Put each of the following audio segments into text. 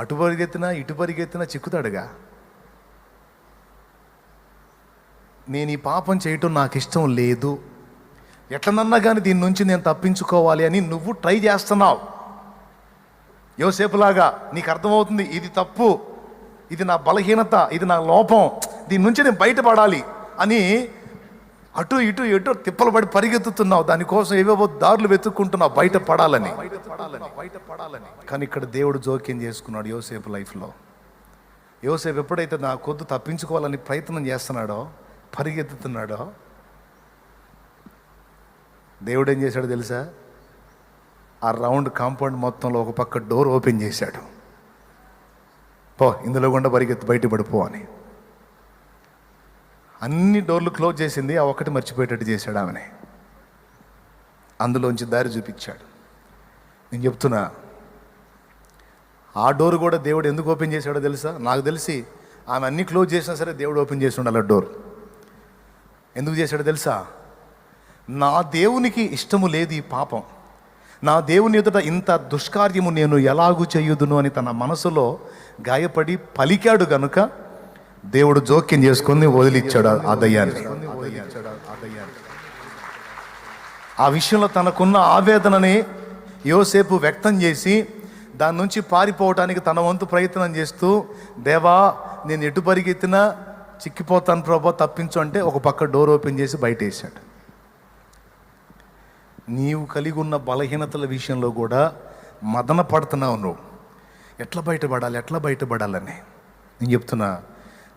అటు పరిగెత్తినా ఇటు పరిగెత్తినా చిక్కుతాడుగా. నేను ఈ పాపం చేయటం నాకు ఇష్టం లేదు. ఎట్లనన్నా కానీ దీని నుంచి నేను తప్పించుకోవాలి అని నువ్వు ట్రై చేస్తున్నావు. యోసేపులాగా నీకు అర్థమవుతుంది ఇది తప్పు ఇది నా బలహీనత ఇది నా లోపం దీని నుంచి నేను బయటపడాలి అని అటు ఇటు ఇటు తిప్పలు పడి పరిగెత్తుతున్నావు. దానికోసం ఏవేవో దారులు వెతుక్కుంటున్నావు బయట పడాలని. బయట పడాలని కానీ ఇక్కడ దేవుడు జోక్యం చేసుకున్నాడు యోసేపు లైఫ్లో. యోసేపు ఎప్పుడైతే నా కొద్దు తప్పించుకోవాలని ప్రయత్నం చేస్తున్నాడో పరిగెత్తుతున్నాడో దేవుడు ఏం చేశాడు తెలుసా? ఆ రౌండ్ కాంపౌండ్ మొత్తంలో ఒక పక్క డోర్ ఓపెన్ చేశాడు. పో ఇందులో గుండా పరిగెత్తి బయట పడిపో అని. అన్ని డోర్లు క్లోజ్ చేసింది ఆ ఒక్కటి మర్చిపోయేటట్టు చేశాడు ఆమెని. అందులోంచి దారి చూపించాడు. నేను చెప్తున్నా ఆ డోర్ కూడా దేవుడు ఎందుకు ఓపెన్ చేశాడో తెలుసా? నాకు తెలిసి ఆమె అన్ని క్లోజ్ చేసినా సరే దేవుడు ఓపెన్ చేసి ఉండాలి ఆ డోర్. ఎందుకు చేశాడో తెలుసా? నా దేవునికి ఇష్టము లేదు ఈ పాపం. నా దేవుని ఎదుట ఇంత దుష్కార్యము నేను ఎలాగూ చేయుదును అని తన మనసులో గాయపడి పలికాడు గనుక దేవుడు జోక్యం చేసుకుని వదిలిచ్చాడు ఆ దయ్యాన్ని. ఆ విషయంలో తనకున్న ఆవేదనని యోసేపు వ్యక్తం చేసి దాని నుంచి పారిపోవటానికి తన వంతు ప్రయత్నం చేస్తూ దేవా నేను ఎటు పరిగెత్తినా చిక్కిపోతాను ప్రభా తప్పించు అంటే ఒక పక్క డోర్ ఓపెన్ చేసి బయట వేసాడు నీవు కలిగి ఉన్న బలహీనతల విషయంలో కూడా మదన పడుతున్నావు నువ్వు. ఎట్లా బయటపడాలి ఎట్లా బయటపడాలని? నేను చెప్తున్నా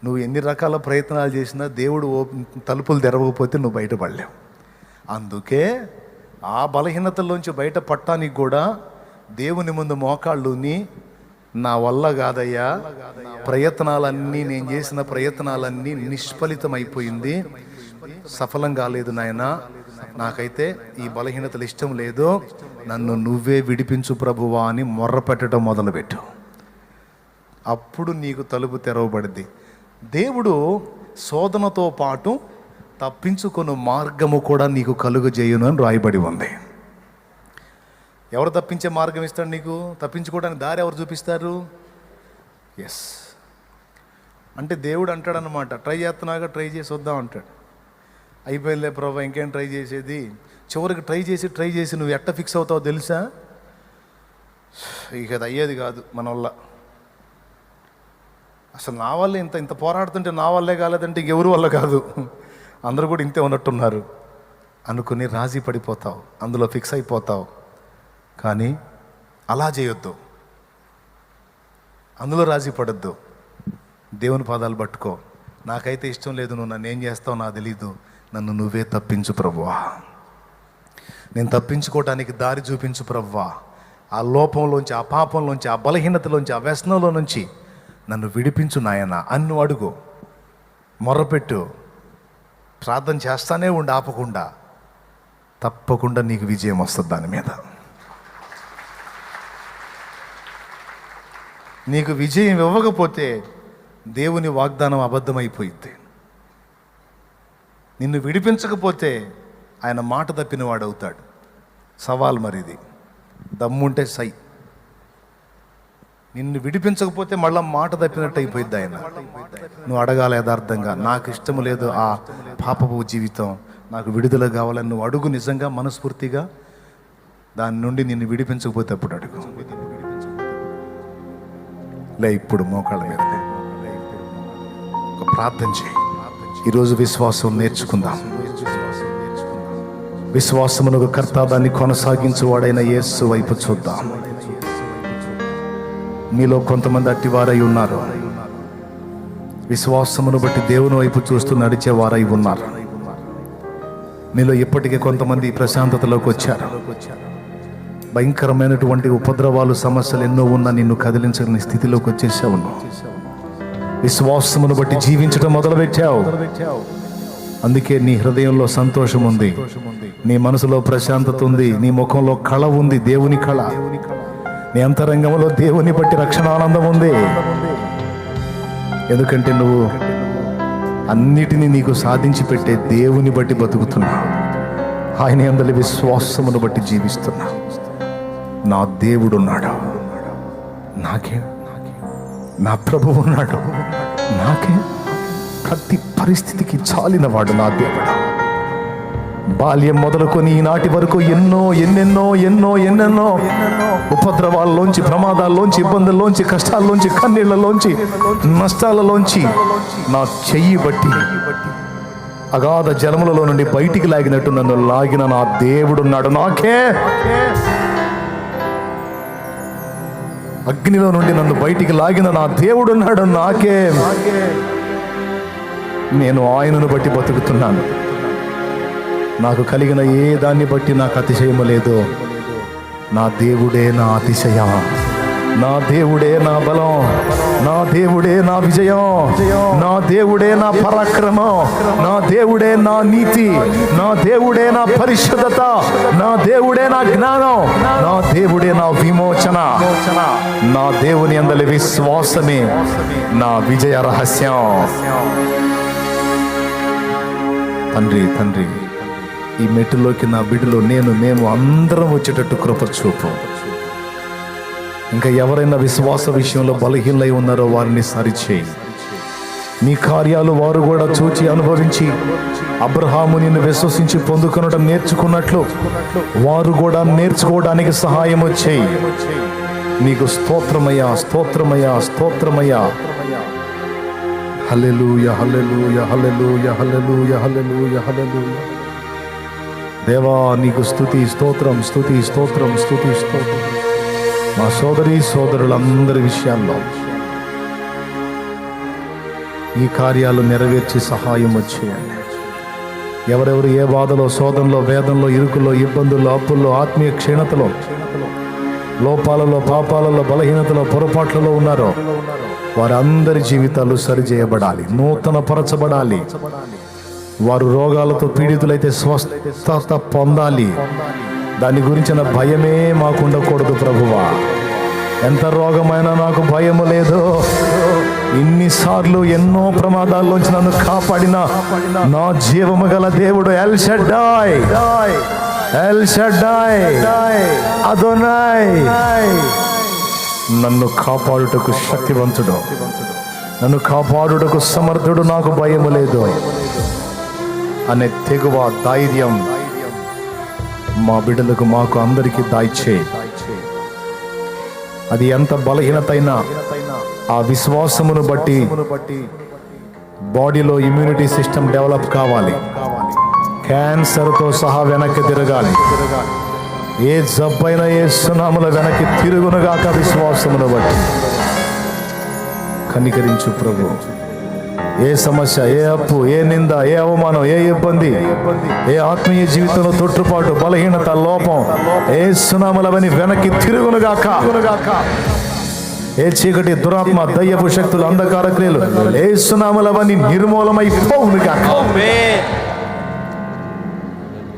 నువ్వు ఎన్ని రకాల ప్రయత్నాలు చేసినా దేవుడు తలుపులు తెరవకపోతే నువ్వు బయటపడలేవు. అందుకే ఆ బలహీనతల్లోంచి బయట పట్టడానికి కూడా దేవుని ముందు మోకాళ్ళుని నా వల్ల కాదయ్యా. ప్రయత్నాలన్నీ నేను చేసిన ప్రయత్నాలన్నీ నిష్ఫలితమైపోయింది. సఫలం కాలేదు నాయనా. నాకైతే ఈ బలహీనతలు ఇష్టం లేదు. నన్ను నువ్వే విడిపించు ప్రభువా అని మొర్ర పెట్టడం మొదలుపెట్టు. అప్పుడు నీకు తలుపు తెరవబడింది. దేవుడు శోధనతో పాటు తప్పించుకున్న మార్గము కూడా నీకు కలుగజేయును అని రాయబడి ఉంది. ఎవరు తప్పించే మార్గం ఇస్తాడు నీకు? తప్పించుకోవడానికి దారి ఎవరు చూపిస్తారు? ఎస్ అంటే దేవుడు అంటాడనమాట ట్రై చేస్తున్నాగా ట్రై చేసి వద్దాం అంటాడు. అయిపోయిందిలే ప్రభా ఇంకేం ట్రై చేసేది? చివరికి ట్రై చేసి ట్రై చేసి నువ్వు ఎట్ట ఫిక్స్ అవుతావో తెలుసా? ఇక అది అయ్యేది కాదు మన వల్ల అసలు నా వల్లే ఇంత ఇంత పోరాడుతుంటే నా వల్లే కాలేదంటే ఎవరి వల్ల కాదు. అందరూ కూడా ఇంతే ఉన్నట్టున్నారు. అనుకుని రాజీ పడిపోతావు. అందులో ఫిక్స్ అయిపోతావు. కానీ అలా చేయొద్దు. అందులో రాజీ పడద్దు. దేవుని పాదాలు పట్టుకో. నాకైతే ఇష్టం లేదు నువ్వు నన్ను ఏం చేస్తావు నాకు తెలీదు. నన్ను నువ్వే తప్పించు ప్రవ్వా. నేను తప్పించుకోవటానికి దారి చూపించు ప్రవ్వా. ఆ లోపంలోంచి ఆ పాపంలోంచి ఆ బలహీనతలోంచి ఆ వ్యసనంలో నుంచి నన్ను విడిపించు నాయన అన్ను అడుగు. మొర్రపెట్టు ప్రార్థన చేస్తానే ఉండి ఆపకుండా. తప్పకుండా నీకు విజయం వస్తుంది దాని మీద. నీకు విజయం ఇవ్వకపోతే దేవుని వాగ్దానం అబద్ధమైపోయింది నిన్ను విడిపించకపోతే ఆయన మాట తప్పినవాడవుతాడు. అవుతాడు సవాల్ మరిది. దమ్ముంటే సై. నిన్ను విడిపించకపోతే మళ్ళా మాట తప్పినట్టు అయిపోయింది ఆయన. నువ్వు అడగాల యథార్థంగా నాకు ఇష్టం లేదు ఆ పాపపు జీవితం. నాకు విడుదల కావాలని నువ్వు అడుగు నిజంగా మనస్ఫూర్తిగా. దాని నుండి నిన్ను విడిపించకపోతే అప్పుడు అడుగు? లే ఇప్పుడు మోకాళ్ళ మీద ఒక ప్రార్థన చేయి. ఈరోజు విశ్వాసం నేర్చుకుందాం. విశ్వాసమునకు కర్త దాన్ని కొనసాగించువాడైన యేసు వైపు చూద్దాం. మీలో కొంతమంది అట్టివారై ఉన్నారు. విశ్వాసమును బట్టి దేవుని వైపు చూస్తూ నడిచేవారై ఉన్నారు. మీలో ఇప్పటికే కొంతమంది ప్రశాంతతలోకి వచ్చారు. భయంకరమైనటువంటి ఉపద్రవాలు సమస్యలు ఎన్నో ఉన్నా నిన్ను కదిలించని స్థితిలోకి వచ్చేసావు విశ్వాసమును బట్టి జీవించడం మొదలుపెట్టావు. అందుకే నీ హృదయంలో సంతోషం ఉంది. నీ మనసులో ప్రశాంతత ఉంది. నీ ముఖంలో కళ ఉంది. దేవుని కళ. నీ అంతరంగంలో దేవుని బట్టి రక్షణ ఆనందం ఉంది. ఎందుకంటే నువ్వు అన్నిటినీ నీకు సాధించి పెట్టే దేవుని బట్టి బతుకుతున్నావు. ఆయన అందరి విశ్వాసమును బట్టి జీవిస్తున్నా నా దేవుడున్నాడు నాకే. నా ప్రభు ఉన్నాడు. నాకే. ప్రతి పరిస్థితికి చాలినవాడు నా దేవుడు. బాల్యం మొదలుకొని ఈనాటి వరకు ఎన్నో ఎన్నెన్నో ఎన్నో ఎన్నెన్నో ఉపద్రవాల్లోంచి ప్రమాదాల్లోంచి ఇబ్బందుల్లోంచి కష్టాల్లోంచి కన్నీళ్ళలోంచి నష్టాలలోంచి నా చెయ్యి బట్టి అగాధ జలములలో నుండి బయటికి లాగినట్టు నన్ను లాగిన నా దేవుడున్నాడు. నాకే అగ్నిలో నుండి నన్ను బయటికి లాగిన నా దేవుడున్నాడు. నాకే నేను ఆయనను బట్టి బతుకుతున్నాను. నాకు కలిగిన ఏ దాన్ని బట్టి నాకు అతిశయము లేదు. నా దేవుడే నా అతిశయం. నా దేవుడే నా బలం. నా దేవుడే నా విజయం. నా దేవుడే నా పరాక్రమం. నా దేవుడే నా నీతి. నా దేవుడే నా పరిశుద్ధత. నా దేవుడే నా జ్ఞానం. నా దేవుడే నా విమోచన. నా దేవుని అందలి విశ్వాసమే నా విజయ రహస్యం. తండ్రి తండ్రి. ఈ మెట్టులోకి నా బిడ్డలో నేను మేము అందరం వచ్చేటట్టు కృప చూపు. ఇంకా ఎవరైనా విశ్వాస విషయంలో బలహీనై ఉన్నారో వారిని సరిచేయి. నీ కార్యాలు వారు కూడా చూచి అనుభవించి అబ్రహాము నిన్ను విశ్వసించి పొందుకొనడం నేర్చుకున్నట్లు వారు కూడా నేర్చుకోవడానికి సహాయం వచ్చేయి నీకు స్తోత్రమయ్యా స్తోత్రమయ్యా స్తోత్రమయ్యా. హల్లెలూయ యహలెలు యహలెలు యహలెలు యహలెలు యహలెలు దేవా నీకు స్థుతి స్తోత్రం స్థుతి స్తోత్రం స్థుతి స్తోత్రం. మా సోదరి సోదరులందరి విషయాల్లో ఈ కార్యాలు నెరవేర్చి సహాయం వచ్చేయండి. ఎవరెవరు ఏ బాధలో శోధనలో వేదంలో ఇరుకుల్లో ఇబ్బందుల్లో అప్పుల్లో ఆత్మీయ క్షీణతలో లోపాలలో పాపాలలో బలహీనతలో పొరపాట్లలో ఉన్నారో వారందరి జీవితాలు సరిచేయబడాలి నూతన పరచబడాలి వారు రోగాలతో పీడితులైతే స్వస్థత పొందాలి. దాని గురించిన భయమే మాకు ఉండకూడదు ప్రభువా. ఎంత రోగమైనా నాకు భయము లేదు. ఇన్నిసార్లు ఎన్నో ప్రమాదాల్లోంచి నన్ను కాపాడిన నా జీవము గల దేవుడు El Shaddai. El Shaddai. Adonai నన్ను కాపాడుటకు శక్తివంతుడు. నన్ను కాపాడుటకు సమర్థుడు నాకు భయము లేదు. అనే తెగువ ధైర్యం మా బిడ్డలకు మాకు అందరికీ దాయిచ్చే. అది ఎంత బలహీనతైనా ఆ విశ్వాసమును బట్టి బాడీలో ఇమ్యూనిటీ సిస్టమ్ డెవలప్ కావాలి. క్యాన్సర్తో సహా వెనక్కి తిరగాలి. ఏ జబ్బైన ఏ సునాముల వెనక్కి తిరుగునుగాక విశ్వాసమును బట్టి. కనికరించు ప్రభు. ఏ సమస్య ఏ అప్పు ఏ నింద ఏ అవమానం ఏ ఇబ్బంది ఏ ఆత్మీయ జీవితంలో తొట్టుపాటు బలహీనత లోపం ఏ సునాములవని వెనక్కి తిరుగునుగాక. ఏ చీకటి దురాత్మ దయ్యపు శక్తులు అంధకార క్రియలు ఏ సునాములవని నిర్మూలమైపోవునుగాక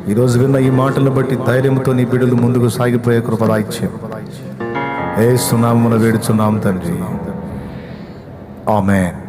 ఈరోజు విన్న ఈ మాటలను బట్టి ధైర్యంతో నీ బిడ్డలు ముందుకు సాగిపోయే కృపదాయిత్యం ఏ సునామున వేడుచున్నాం తండ్రి. ఆమెన్.